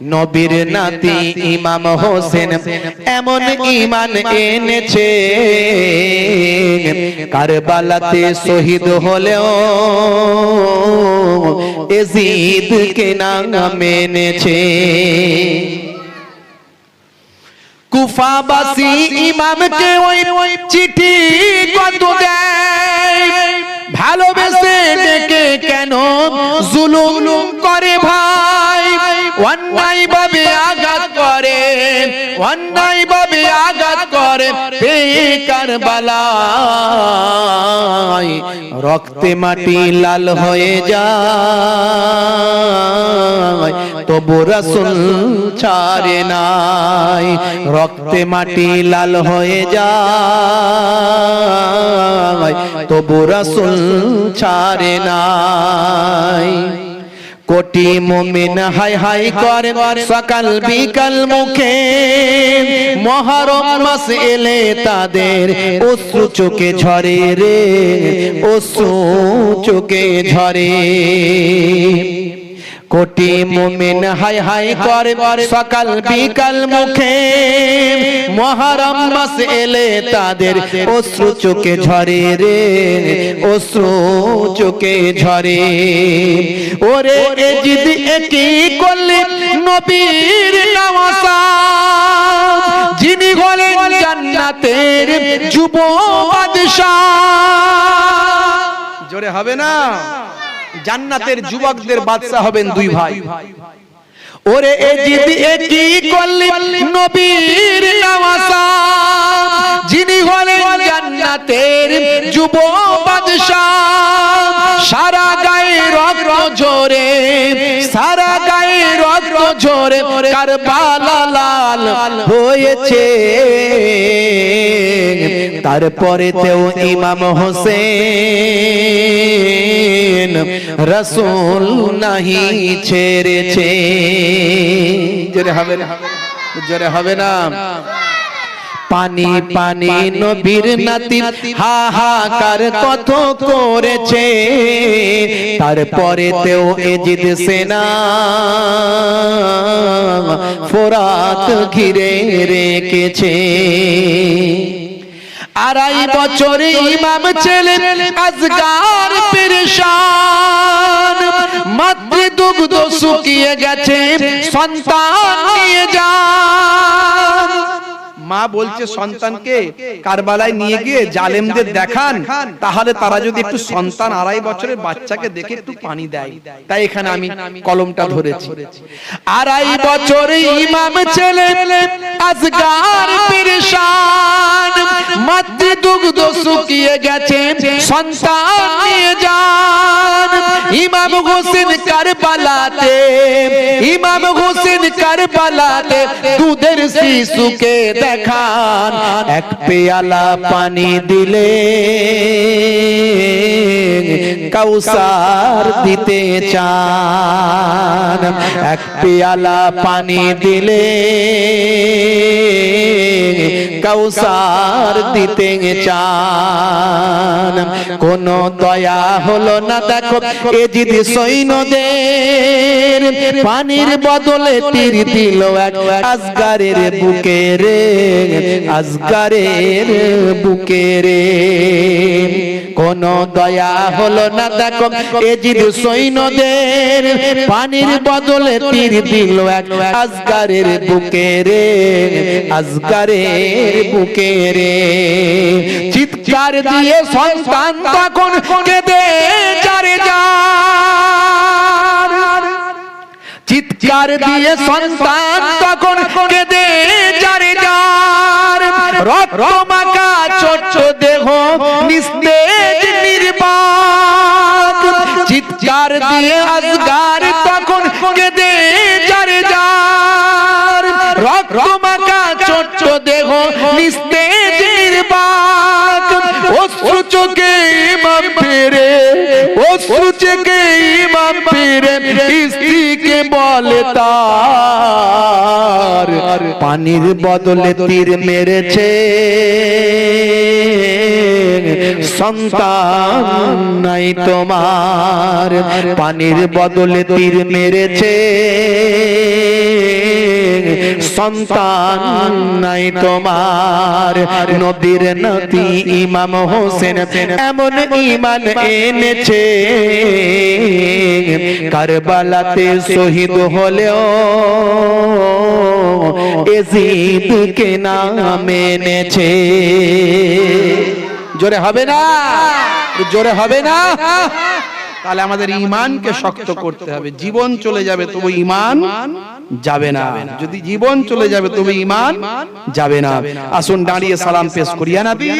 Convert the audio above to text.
নবীর নাতি ইমাম হোসেন এমন ইমান এনেছে। কারবালাতে শহীদ হলেও এজিদকে না মেনেছে কুফাবাসী ইমামকে ওই ওই চিঠি কত দেয়? ভালোবেসে ডেকে কেন? জুলুম অন্যায় ভাবে আঘাত করে বেকার বালাই। রক্তে মাটি লাল হয়ে যায়, তবু রসুল ছাড়ে নাই। রক্তে মাটি লাল হয়ে যায়, তবু রসুল ছাড়ে নাই। কোটি মুমিন হাই হাই করে, সকাল বিকাল মুখে মহরম মাস এলে তাদের অশ্রু চোখে ঝরে রে, অশ্রু চোখে ঝরে। কোটি মুমিন হাই হাই করে, সকাল বিকাল মুখে মহরম মাস এলে তাদের অশ্রু চোখে ঝরে রে, অশ্রু চোখে ঝরে। ওরে জিদি একই করলে নবীর নামাসা যিনি হলেন জান্নাতের যুব বাদশাহ। জোরে হবে না? জান্নাতের যুবকদের বাদশা হবেন দুই ভাই। ওরে এ জিদি একই করলি নবীর নওয়াসা যিনি হলেন জান্নাতের যুব বাদশাহ। সারা গায়ে রক্ত ঝরে। সারা গায়ে রক্ত ঝরে। কারবালা লাল হয়েছে। তারপরে তেও ইমাম হোসেন রসুল নাহি ছেড়েছে। জোরে হবে জোরে হবে না। পানি পানি নবীর নাতি হাহাকার কত করেছে। তারপরে তেও এজিদ সেনা ফোরাত ঘিরে রেখেছে। আড়াই বছর ইমাম ছেলে আজগার পেরেশান। মাতৃ দুগ্ধ শুকিয়ে গেছে সন্তান নিয়ে যান। মা বলছে সন্তানকে কারবালায় নিয়ে গিয়ে জালেমদের দেখান তাহলে তারা যদি একটু সন্তান আড়াই বছরের বাচ্চাকে দেখে একটু পানি দেয়। তাই এখানে আমি কলমটা ধরেছি। আড়াই বছর ইমাম ছেলে আজগার পেরেশান। মাতৃ দুগ্ধ শুকিয়ে গেছে। সন্তান নিয়ে যান ইমাম হোসেন কারবালাতে। ইমাম হোসেন কারবালাতে দুধের শিশুকে দেখান। এক পেয়ালা পানি দিলে কাউসার দিতে চান। এক পেয়ালা পানি দিলে কাউসার দিতে চান। কোন দয়া হলো না, দেখো, এ যদি সৈন্যদের পানির বদলে তীর দিল আজগারের বুকে রে, আজগারের বুকে রে। কোন দয়া হলো না, দেখো, এ যদি সৈন্যদের পানির বদলে তীর দিল আজগারের বুকে রে, আজগারের বুকে রে। চিৎকার দিয়ে সন্তান তখন কেঁদে চারে যার চিৎকার দিয়ে সন্তান তখন কেঁদে যারে যার রক্ত মাখা ছোট্ট দেহ নিস্তেজ নির্বাক। চিৎকার দিয়ে আজগার তখন কেঁদে ইমাম ফিরে অশ্রু চোখে ইমাম ফিরে স্ত্রীকে বলে তার। পানির বদলে তীর মেরেছে। সন্তান নাই তোমার। পানির বদলে তীর মেরেছে। সন্তান নাই তোমার। নবীর নাতি ইমাম হোসেন এমন ইমান এনেছে। কারবালাতে শহীদ হলেও এজিদকে নাম এনেছে। জোরে হবে না? জোরে হবে না? তাহলে আমাদের ইমানকে শক্ত করতে হবে। জীবন চলে যাবে তবু ইমান যাবে না। যদি জীবন চলে যাবে তবু ইমান যাবে না। আসুন দাঁড়িয়ে সালাম পেশ করিয়া নবী